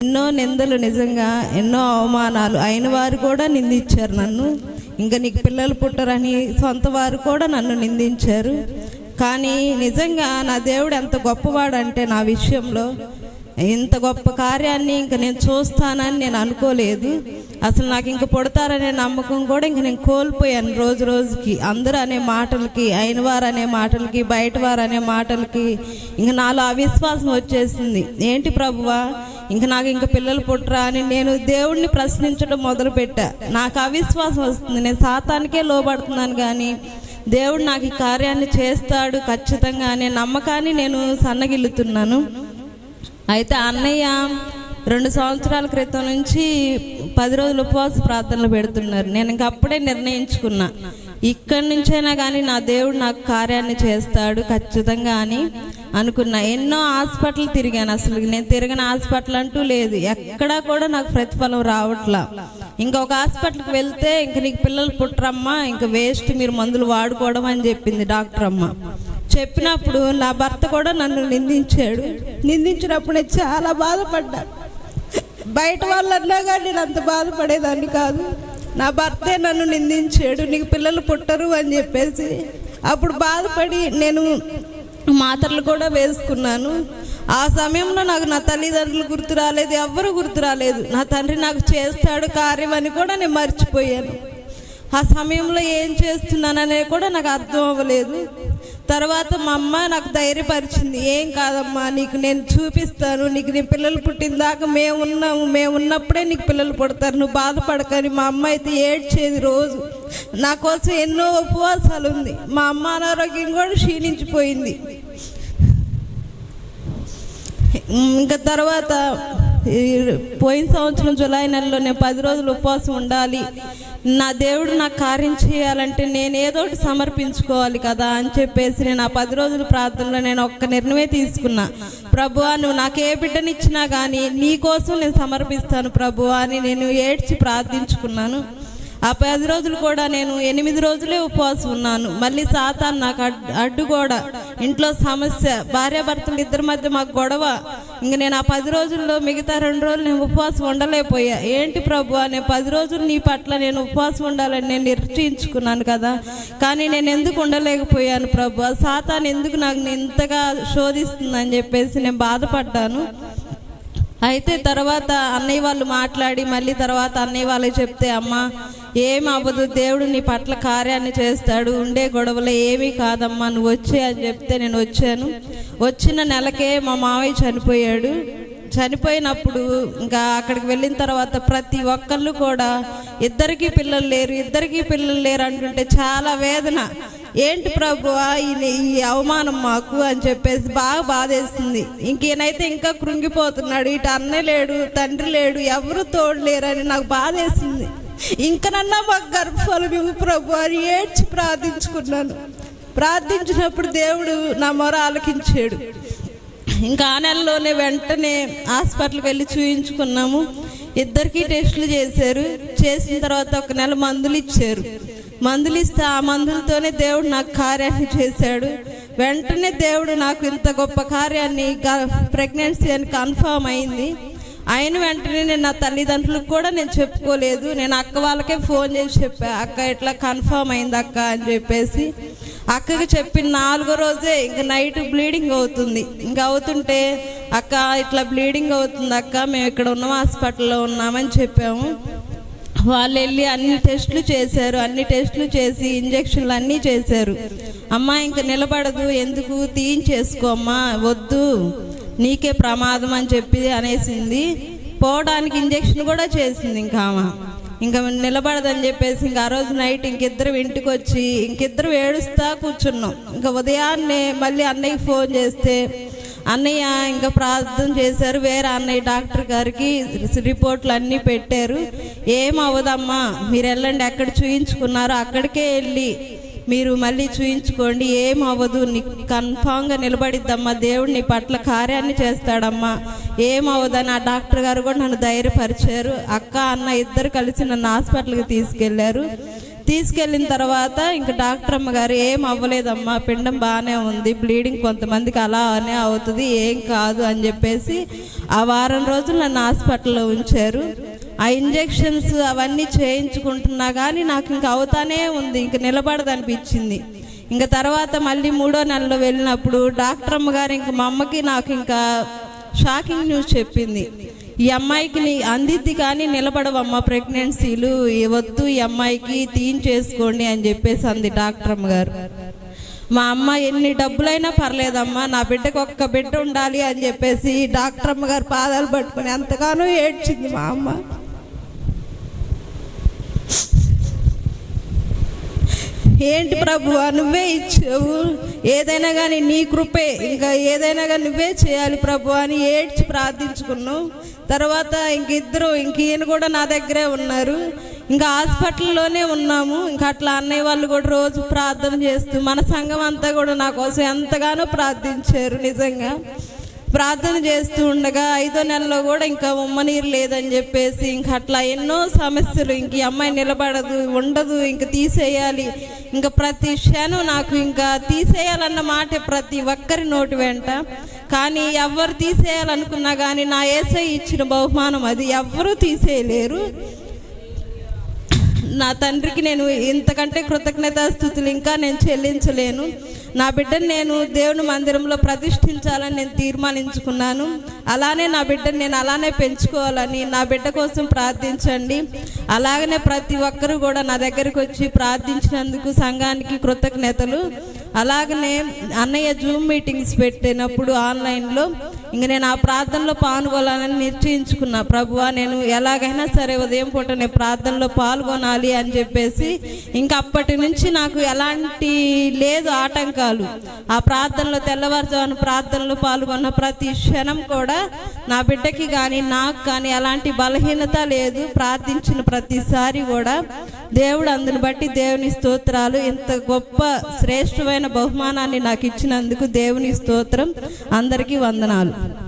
ఎన్నో నిందలు నిజంగా ఎన్నో అవమానాలు. అయిన వారు కూడా నిందించారు నన్ను. ఇంకా నీకు పిల్లలు పుట్టరని సొంత వారు కూడా నన్ను నిందించారు. కానీ నిజంగా నా దేవుడు ఎంత గొప్పవాడంటే నా విషయంలో ఇంత గొప్ప కార్యాన్ని ఇంక నేను చూస్తానని నేను అనుకోలేదు. అసలు నాకు ఇంక పుడతారనే నమ్మకం కూడా ఇంక నేను కోల్పోయాను రోజు రోజుకి. అందరూ అనే మాటలకి అయిన వారు అనే మాటలకి బయట వారు అనే మాటలకి ఇంక నాలో అవిశ్వాసం వచ్చేసింది. ఏంటి ప్రభువా? ఇంక నాకు ఇంకా పిల్లలు పుట్టరా అని నేను దేవుడిని ప్రశ్నించడం మొదలుపెట్టా. నాకు అవిశ్వాసం వస్తుంది. నేను సాతానికే లోబడుతున్నాను కానీ దేవుడు నాకు ఈ కార్యాన్ని చేస్తాడు ఖచ్చితంగా అనే నమ్మకాన్ని నేను సన్నగిల్లుతున్నాను. అయితే అన్నయ్య రెండు సంవత్సరాల క్రితం నుంచి పది రోజులు ఉపవాస ప్రార్థనలు పెడుతున్నారు. నేను ఇంక అప్పుడే నిర్ణయించుకున్నా. ఇక్కడి నుంచైనా కానీ నా దేవుడు నాకు కార్యాన్ని చేస్తాడు ఖచ్చితంగా అని అనుకున్నా. ఎన్నో హాస్పిటల్ తిరిగాను అసలు. నేను తిరిగిన హాస్పిటల్ అంటూ లేదు. ఎక్కడా కూడా నాకు ప్రతిఫలం రావట్లా. ఇంకొక హాస్పిటల్కి వెళ్తే ఇంక నీకు పిల్లలు పుట్టరమ్మా ఇంక వేస్ట్ మీరు మందులు వాడుకోవడం అని చెప్పింది డాక్టర్ అమ్మ. చెప్పినప్పుడు నా భర్త కూడా నన్ను నిందించాడు. నిందించినప్పుడు నేను చాలా బాధపడ్డాను బయట వాళ్ళన్నా కానీ నేను అంత బాధపడేదాన్ని కాదు. నా భర్తే నన్ను నిందించాడు నీకు పిల్లలు పుట్టరు అని చెప్పేసి అప్పుడు బాధపడి నేను మాత్రలు కూడా వేసుకున్నాను. ఆ సమయంలో నాకు నా తల్లిదండ్రులు గుర్తు రాలేదు ఎవ్వరు గుర్తు రాలేదు. నా తండ్రి నాకు చేస్తాడు కార్యం అని కూడా నేను మర్చిపోయాను. ఆ సమయంలో ఏం చేస్తున్నాననే కూడా నాకు అర్థం అవ్వలేదు. తర్వాత మా అమ్మ నాకు ధైర్యపరిచింది ఏం కాదమ్మా నీకు నేను చూపిస్తాను నీకు నీ పిల్లలు పుట్టిన దాకా మేము ఉన్నాము మేము ఉన్నప్పుడే నీకు పిల్లలు పుడతారు నువ్వు బాధపడకని. మా అమ్మ అయితే ఏడ్చేది రోజు. నా కోసం ఎన్నో ఉపవాసాలు ఉంది. మా అమ్మ అనారోగ్యం కూడా క్షీణించిపోయింది. ఇంకా తర్వాత పోయిన సంవత్సరం జులై నెలలో నేను పది రోజులు ఉపవాసం ఉండాలి. నా దేవుడు నాకు కార్యం చేయాలంటే నేను ఏదో ఒకటి సమర్పించుకోవాలి కదా అని చెప్పేసి నేను ఆ పది రోజుల ప్రార్థనలో నేను ఒక్క నిర్ణయమే తీసుకున్నా. ప్రభువా నువ్వు నాకు ఏ బిడ్డనిచ్చినా కానీ నీ కోసం నేను సమర్పిస్తాను ప్రభువా అని నేను ఏడ్చి ప్రార్థించుకున్నాను. ఆ పది రోజులు కూడా నేను ఎనిమిది రోజులే ఉపవాసం ఉన్నాను. మళ్ళీ సాతాన్ నాకు అడ్డు కూడా. ఇంట్లో సమస్య. భార్యాభర్తలు ఇద్దరి మధ్య మాకు గొడవ. ఇంక నేను ఆ పది రోజుల్లో మిగతా రెండు రోజులు నేను ఉపవాసం ఉండలేకపోయా. ఏంటి ప్రభు అనే పది రోజులు నీ పట్ల నేను ఉపవాసం ఉండాలని నేను నిర్చయించుకున్నాను కదా. కానీ నేను ఎందుకు ఉండలేకపోయాను ప్రభు? సాతాన్ ఎందుకు నాకు ఇంతగా శోధిస్తుందని చెప్పేసి నేను బాధపడ్డాను. అయితే తర్వాత అన్నయ్య వాళ్ళు మాట్లాడి మళ్ళీ తర్వాత అన్నయ్య వాళ్ళకి చెప్తే అమ్మ ఏం అవ్వదు దేవుడు నీ పట్ల కార్యాన్ని చేస్తాడు. ఉండే గొడవలు ఏమీ కాదమ్మా నువ్వు వచ్చే అని చెప్తే నేను వచ్చాను. వచ్చిన నెలకే మా మావయ్య చనిపోయాడు. చనిపోయినప్పుడు ఇంకా అక్కడికి వెళ్ళిన తర్వాత ప్రతి ఒక్కళ్ళు కూడా ఇద్దరికి పిల్లలు లేరు ఇద్దరికి పిల్లలు లేరు అంటుంటే చాలా వేదన. ఏంటి ప్రభు ఈ అవమానం మాకు అని చెప్పేసి బాగా బాధేస్తుంది ఇంకేనైతే ఇంకా కృంగిపోతున్నాడు. ఇటు అన్న లేడు తండ్రి లేడు ఎవరు తోడు లేరని నాకు బాధేస్తుంది ఇంకనన్నా మాకు గర్భఫలం ఇవ్వు ప్రభు అని ఏడ్చి ప్రార్థించుకున్నాను. ప్రార్థించినప్పుడు దేవుడు నా మొర ఆలకించాడు. ఇంకా ఆ నెలలోనే వెంటనే హాస్పిటల్కి వెళ్ళి చూయించుకున్నాము. ఇద్దరికీ టెస్టులు చేశారు. చేసిన తర్వాత ఒక నెల మందులు ఇచ్చారు. మందులు ఇస్తే ఆ మందులతోనే దేవుడు నాకు కార్యాన్ని చేశాడు. వెంటనే దేవుడు నాకు ఇంత గొప్ప కార్యాన్ని ప్రెగ్నెన్సీ అని కన్ఫర్మ్ అయింది. అయిన వెంటనే నేను నా తల్లిదండ్రులకు కూడా నేను చెప్పుకోలేదు. నేను అక్క వాళ్ళకే ఫోన్ చేసి చెప్పా అక్క ఇట్లా కన్ఫర్మ్ అయింది అక్క? అని చెప్పేసి అక్కకి చెప్పిన నాలుగో రోజే ఇంకా నైట్ బ్లీడింగ్ అవుతుంది. ఇంకా అవుతుంటే అక్క ఇట్లా బ్లీడింగ్ అవుతుంది అక్క మేము ఇక్కడ ఉన్నాం హాస్పిటల్లో ఉన్నామని చెప్పాము. వాళ్ళు వెళ్ళి అన్ని టెస్టులు చేశారు అన్ని టెస్టులు చేసి ఇంజక్షన్లు అన్నీ చేశారు. అమ్మ ఇంకా నిలబడదు ఎందుకు? తీయించేసుకో అమ్మా వద్దు. నీకే ప్రమాదం అని చెప్పి అనేసింది. పోవడానికి ఇంజక్షన్ కూడా చేసింది ఇంకా ఆమె. ఇంకా నిలబడదని చెప్పేసి ఇంకా ఆ రోజు నైట్ ఇంకిద్దరు ఇంటికి వచ్చి ఇంకిద్దరు ఏడుస్తా కూర్చున్నాం. ఇంకా ఉదయాన్నే మళ్ళీ అన్నయ్యకి ఫోన్ చేస్తే అన్నయ్య ఇంకా ప్రార్థన చేశారు వేరే అన్నయ్య డాక్టర్ గారికి రిపోర్ట్లు అన్నీ పెట్టారు. ఏం అవ్వదమ్మా మీరు వెళ్ళండి ఎక్కడ చూయించుకున్నారో అక్కడికే వెళ్ళి మీరు మళ్ళీ చూయించుకోండి. ఏం అవ్వదు నీ కన్ఫామ్గా నిలబడిద్దమ్మా. దేవుడు నీ పట్ల కార్యాన్ని చేస్తాడమ్మా. ఏం అవ్వదని ఆ డాక్టర్ గారు కూడా నన్ను ధైర్యపరిచారు. అక్క అన్న ఇద్దరు కలిసి నన్ను హాస్పిటల్కి తీసుకెళ్ళారు. తీసుకెళ్ళిన తర్వాత ఇంక డాక్టర్ అమ్మగారు ఏం అవ్వలేదమ్మా పిండం బాగానే ఉంది. బ్లీడింగ్ కొంతమందికి అలానే అవుతుంది. ఏం కాదు అని చెప్పేసి ఆ వారం రోజులు నన్ను హాస్పిటల్లో ఉంచారు. ఆ ఇంజెక్షన్స్ అవన్నీ చేయించుకుంటున్నా కానీ నాకు ఇంకా అవుతానే ఉంది ఇంక నిలబడదనిపించింది ఇంకా తర్వాత మళ్ళీ మూడో నెలలో వెళ్ళినప్పుడు డాక్టర్ అమ్మ గారు ఇంక మా అమ్మకి నాకు ఇంకా షాకింగ్ న్యూస్ చెప్పింది. ఈ అమ్మాయికి నీ అందిద్ది కానీ నిలబడవమ్మ ప్రెగ్నెన్సీలు వద్దు ఈ అమ్మాయికి తీయించేసుకోండి అని చెప్పేసి అంది డాక్టర్ అమ్మ గారు మా అమ్మ ఎన్ని డబ్బులైనా పర్లేదమ్మా నా బిడ్డకు ఒక్క బిడ్డ ఉండాలి అని చెప్పేసి డాక్టర్ అమ్మగారు పాదాలు పట్టుకొని ఎంతగానో ఏడ్చింది మా అమ్మ. ఏంటి ప్రభు నువ్వే ఇచ్చావు? ఏదైనా కానీ నీ కృపే. ఇంకా ఏదైనా కానీ నువ్వే చేయాలి ప్రభు అని ఏడ్చి ప్రార్థించుకున్నావు తర్వాత ఇంక ఇద్దరు ఇంక ఈయన కూడా నా దగ్గరే ఉన్నారు. ఇంకా హాస్పిటల్లోనే ఉన్నాము. ఇంకా అట్లా అన్నయ్య వాళ్ళు కూడా రోజు ప్రార్థన చేస్తూ మన సంఘం అంతా కూడా నా కోసం ఎంతగానో ప్రార్థించారు నిజంగా. ప్రార్థన చేస్తూ ఉండగా ఐదో నెలలో కూడా ఇంకా ఉమ్మనీరు లేదని చెప్పేసి ఇంక అట్లా ఎన్నో సమస్యలు ఇంక ఈ అమ్మాయి నిలబడదు ఉండదు ఇంక తీసేయాలి. ఇంకా ప్రతి క్షణం నాకు ఇంకా తీసేయాలన్న మాట ప్రతి ఒక్కరి నోటి వెంట. కానీ ఎవరు తీసేయాలనుకున్నా కానీ నా ఏసై ఇచ్చిన బహుమానం అది ఎవ్వరూ తీసేయలేరు. నా తండ్రికి నేను ఇంతకంటే కృతజ్ఞతాస్థుతులు ఇంకా నేను చెల్లించలేను. నా బిడ్డను నేను దేవుని మందిరంలో ప్రతిష్ఠించాలని నేను తీర్మానించుకున్నాను. అలానే నా బిడ్డను నేను అలానే పెంచుకోవాలని నా బిడ్డ కోసం ప్రార్థించండి. అలాగనే ప్రతి ఒక్కరూ కూడా నా దగ్గరికి వచ్చి ప్రార్థించినందుకు సంఘానికి కృతజ్ఞతలు. అలాగనే అన్నయ్య జూమ్ మీటింగ్స్ పెట్టినప్పుడు ఆన్లైన్లో ఇంక నేను ఆ ప్రార్థనలో పాల్గొనాలని నిశ్చయించుకున్నా. ప్రభువా నేను ఎలాగైనా సరే ఉదయం పూట నేను ప్రార్థనలో పాల్గొనాలి అని చెప్పేసి ఇంకా అప్పటి నుంచి నాకు ఎలాంటి లేదు ఆటంకాలు. ఆ ప్రార్థనలో తెల్లవారుజామున ప్రార్థనలో పాల్గొన్న ప్రతి క్షణం కూడా నా బిడ్డకి కానీ నాకు కానీ ఎలాంటి బలహీనత లేదు. ప్రార్థించిన ప్రతిసారి కూడా దేవుడు అందుని బట్టి దేవుని స్తోత్రాలు ఇంత గొప్ప శ్రేష్టమైన బహుమానాన్ని నాకు ఇచ్చినందుకు దేవుని స్తోత్రం. అందరికీ వందనాలు.